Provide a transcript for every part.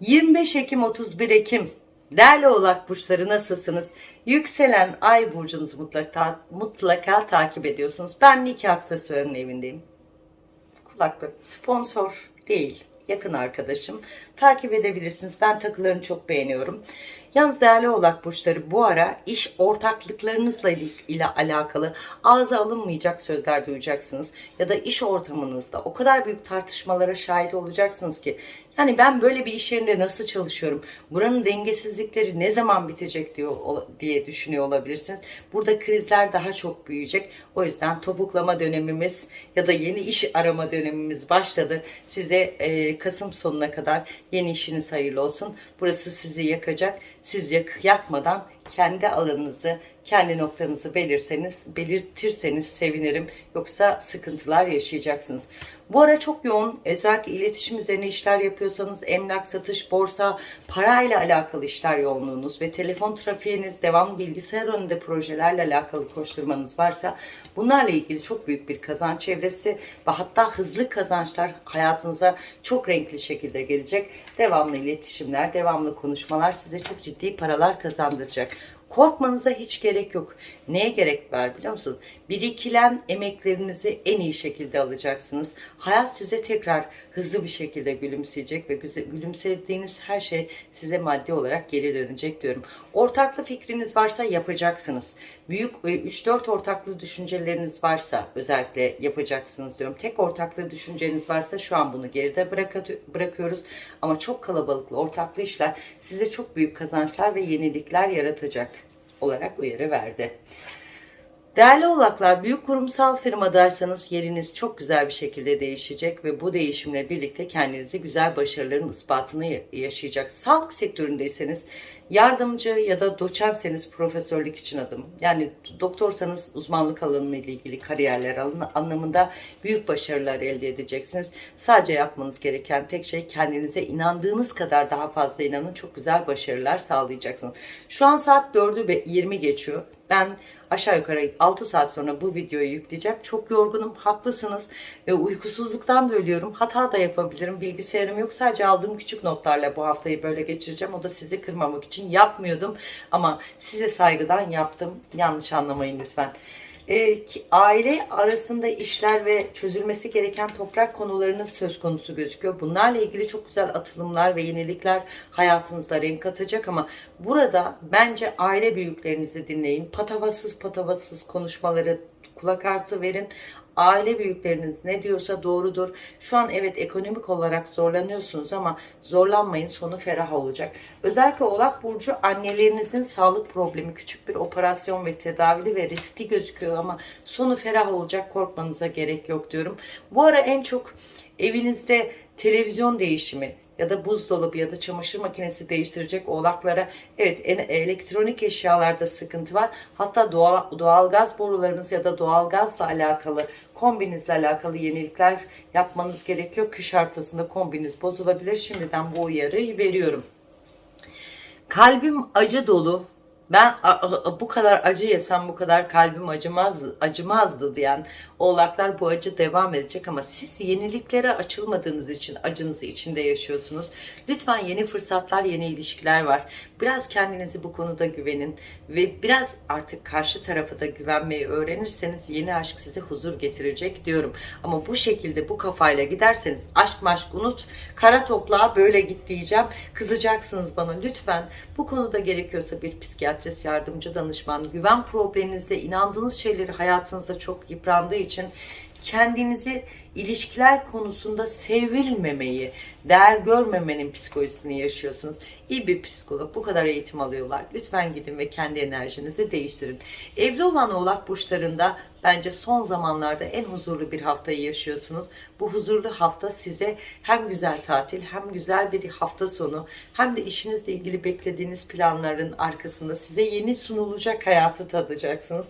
25 Ekim 31 Ekim Değerli oğlak burçları nasılsınız? Yükselen ay burcunuzu mutlaka mutlaka takip ediyorsunuz. Ben Niki Aksesuar'ın evindeyim. Kulaklık sponsor değil, yakın arkadaşım. Takip edebilirsiniz. Ben takılarını çok beğeniyorum. Yalnız değerli oğlak burçları bu ara iş ortaklıklarınızla ile alakalı ağza alınmayacak sözler duyacaksınız. Ya da iş ortamınızda o kadar büyük tartışmalara şahit olacaksınız ki yani ben böyle bir iş yerinde nasıl çalışıyorum? Buranın dengesizlikleri ne zaman bitecek diyor diye düşünüyor olabilirsiniz. Burada krizler daha çok büyüyecek. O yüzden topuklama dönemimiz ya da yeni iş arama dönemimiz başladı. Size e, Kasım sonuna kadar yeni işiniz hayırlı olsun. Burası sizi yakacak. Siz yak, yakmadan kendi alanınızı, kendi noktanızı belirseniz, belirtirseniz sevinirim. Yoksa sıkıntılar yaşayacaksınız. Bu ara çok yoğun, özellikle iletişim üzerine işler yapıyorsanız, emlak, satış, borsa, parayla alakalı işler yoğunluğunuz ve telefon trafiğiniz, devamlı bilgisayar önünde projelerle alakalı koşturmanız varsa bunlarla ilgili çok büyük bir kazanç çevresi ve hatta hızlı kazançlar hayatınıza çok renkli şekilde gelecek. Devamlı iletişimler, devamlı konuşmalar size çok ciddi paralar kazandıracak. Korkmanıza hiç gerek yok. Neye gerek var biliyor musunuz? Birikilen emeklerinizi en iyi şekilde alacaksınız. Hayat size tekrar hızlı bir şekilde gülümseyecek ve gülümsediğiniz her şey size maddi olarak geri dönecek diyorum. Ortaklı fikriniz varsa yapacaksınız. Büyük 3-4 ortaklı düşünceleriniz varsa özellikle yapacaksınız diyorum. Tek ortaklı düşünceniz varsa şu an bunu geride bırakıyoruz. Ama çok kalabalıklı ortaklı işler size çok büyük kazançlar ve yenilikler yaratacak olarak uyarı verdi. Değerli oğlaklar, büyük kurumsal firmadaysanız yeriniz çok güzel bir şekilde değişecek ve bu değişimle birlikte kendinizi güzel başarıların ispatını yaşayacak. Sağlık sektöründeyseniz yardımcı ya da doçentseniz profesörlük için adım. Yani doktorsanız uzmanlık alanı ile ilgili kariyerler anlamında büyük başarılar elde edeceksiniz. Sadece yapmanız gereken tek şey kendinize inandığınız kadar daha fazla inanın. Çok güzel başarılar sağlayacaksınız. Şu an saat 4'ü 20 geçiyor. Ben aşağı yukarı 6 saat sonra bu videoyu yükleyeceğim. Çok yorgunum, haklısınız. ve uykusuzluktan da ölüyorum. Hata da yapabilirim. Bilgisayarım yok. Sadece aldığım küçük notlarla bu haftayı böyle geçireceğim. O da sizi kırmamak için yapmıyordum. Ama size saygıdan yaptım. Yanlış anlamayın lütfen. E, aile arasında işler ve çözülmesi gereken toprak konularınız söz konusu gözüküyor. Bunlarla ilgili çok güzel atılımlar ve yenilikler hayatınızda renk katacak ama burada bence aile büyüklerinizi dinleyin. Patavatsız patavatsız konuşmaları kulak artı verin. Aile büyükleriniz ne diyorsa doğrudur. Şu an evet ekonomik olarak zorlanıyorsunuz ama zorlanmayın sonu ferah olacak. Özellikle Oğlak Burcu annelerinizin sağlık problemi küçük bir operasyon ve tedavili ve riskli gözüküyor ama sonu ferah olacak korkmanıza gerek yok diyorum. Bu ara en çok evinizde televizyon değişimi, ya da buzdolabı ya da çamaşır makinesi değiştirecek oğlaklara evet elektronik eşyalarda sıkıntı var. Hatta doğal, doğalgaz borularınız ya da doğalgazla alakalı kombinizle alakalı yenilikler yapmanız gerekiyor. Kış ortasında kombiniz bozulabilir. Şimdiden bu uyarıyı veriyorum. Kalbim acı dolu ben bu kadar acı yesem bu kadar kalbim acımaz, acımazdı diyen oğlaklar bu acı devam edecek ama siz yeniliklere açılmadığınız için acınızı içinde yaşıyorsunuz. Lütfen yeni fırsatlar, yeni ilişkiler var. Biraz kendinizi bu konuda güvenin ve biraz artık karşı tarafa da güvenmeyi öğrenirseniz yeni aşk size huzur getirecek diyorum. Ama bu şekilde bu kafayla giderseniz aşk maşk unut, kara toplağa böyle git diyeceğim. Kızacaksınız bana lütfen. Bu konuda gerekiyorsa bir psikiyatri psikiyatrist, yardımcı danışman, güven probleminizde inandığınız şeyleri hayatınızda çok yıprandığı için kendinizi ilişkiler konusunda sevilmemeyi, değer görmemenin psikolojisini yaşıyorsunuz. İyi bir psikolog bu kadar eğitim alıyorlar. Lütfen gidin ve kendi enerjinizi değiştirin. Evli olan oğlak burçlarında bence son zamanlarda en huzurlu bir haftayı yaşıyorsunuz. Bu huzurlu hafta size hem güzel tatil hem güzel bir hafta sonu hem de işinizle ilgili beklediğiniz planların arkasında size yeni sunulacak hayatı tadacaksınız.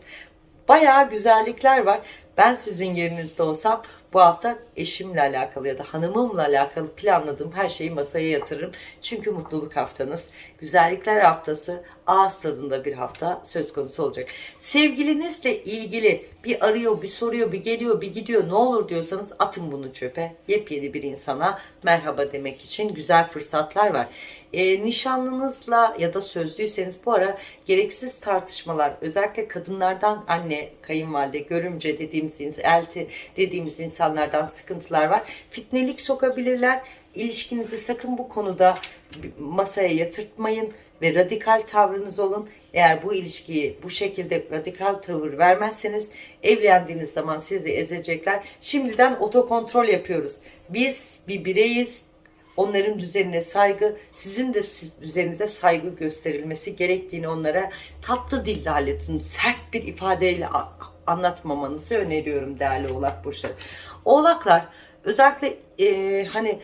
Bayağı güzellikler var. Ben sizin yerinizde olsam bu hafta eşimle alakalı ya da hanımımla alakalı planladığım her şeyi masaya yatırırım. Çünkü mutluluk haftanız, güzellikler haftası, ağız tadında bir hafta söz konusu olacak. Sevgilinizle ilgili bir arıyor, bir soruyor, bir geliyor, bir gidiyor. Ne olur diyorsanız atın bunu çöpe. Yepyeni bir insana merhaba demek için güzel fırsatlar var. E, nişanlınızla ya da sözlüyseniz bu ara gereksiz tartışmalar özellikle kadınlardan anne, kayınvalide, görümce dediğimiz elti dediğimiz insanlardan sıkıntılar var. Fitnelik sokabilirler. İlişkinizi sakın bu konuda masaya yatırtmayın ve radikal tavrınız olun. Eğer bu ilişkiyi bu şekilde radikal tavır vermezseniz evlendiğiniz zaman sizi ezecekler. Şimdiden otokontrol yapıyoruz. Biz bir bireyiz. Onların düzenine saygı, sizin de siz düzeninize saygı gösterilmesi gerektiğini onlara tatlı dille halletin. Sert bir ifadeyle anlatmamanızı öneriyorum değerli oğlak burçları. Oğlaklar özellikle e, hani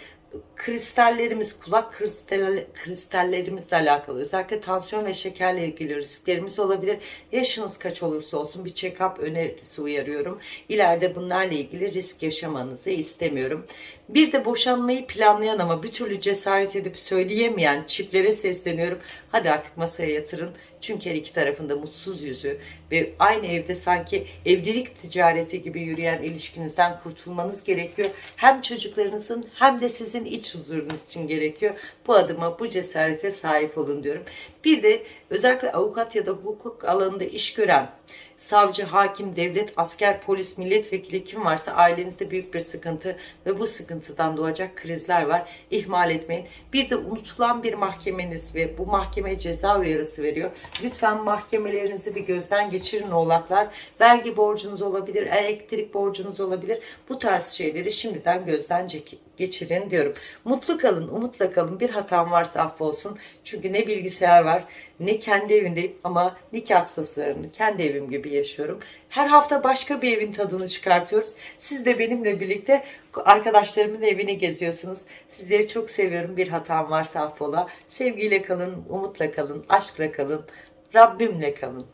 kristallerimiz, kulak kristal, kristallerimizle alakalı özellikle tansiyon ve şekerle ilgili risklerimiz olabilir. Yaşınız kaç olursa olsun bir check-up önerisi uyarıyorum. İleride bunlarla ilgili risk yaşamanızı istemiyorum. Bir de boşanmayı planlayan ama bir türlü cesaret edip söyleyemeyen çiftlere sesleniyorum. Hadi artık masaya yatırın. Çünkü her iki tarafında mutsuz yüzü ve aynı evde sanki evlilik ticareti gibi yürüyen ilişkinizden kurtulmanız gerekiyor. Hem çocuklarınızın hem de sizin iç huzurunuz için gerekiyor. Bu adıma, bu cesarete sahip olun diyorum. Bir de özellikle avukat ya da hukuk alanında iş gören savcı, hakim, devlet, asker, polis, milletvekili kim varsa ailenizde büyük bir sıkıntı ve bu sıkıntıdan doğacak krizler var. İhmal etmeyin. Bir de unutulan bir mahkemeniz ve bu mahkeme ceza uyarısı veriyor. Lütfen mahkemelerinizi bir gözden geçirin oğlaklar. Vergi borcunuz olabilir, elektrik borcunuz olabilir. Bu tarz şeyleri şimdiden gözden geçirin diyorum. Mutlu kalın, umutla kalın. Bir hatam varsa affolsun. Çünkü ne bilgisayar var, ne kendi evindeyim ama nikah aksesuarını kendi evim gibi yaşıyorum. Her hafta başka bir evin tadını çıkartıyoruz. Siz de benimle birlikte arkadaşlarımın evini geziyorsunuz. Sizleri çok seviyorum. Bir hatam varsa affola. Sevgiyle kalın, umutla kalın, aşkla kalın, Rabbimle kalın.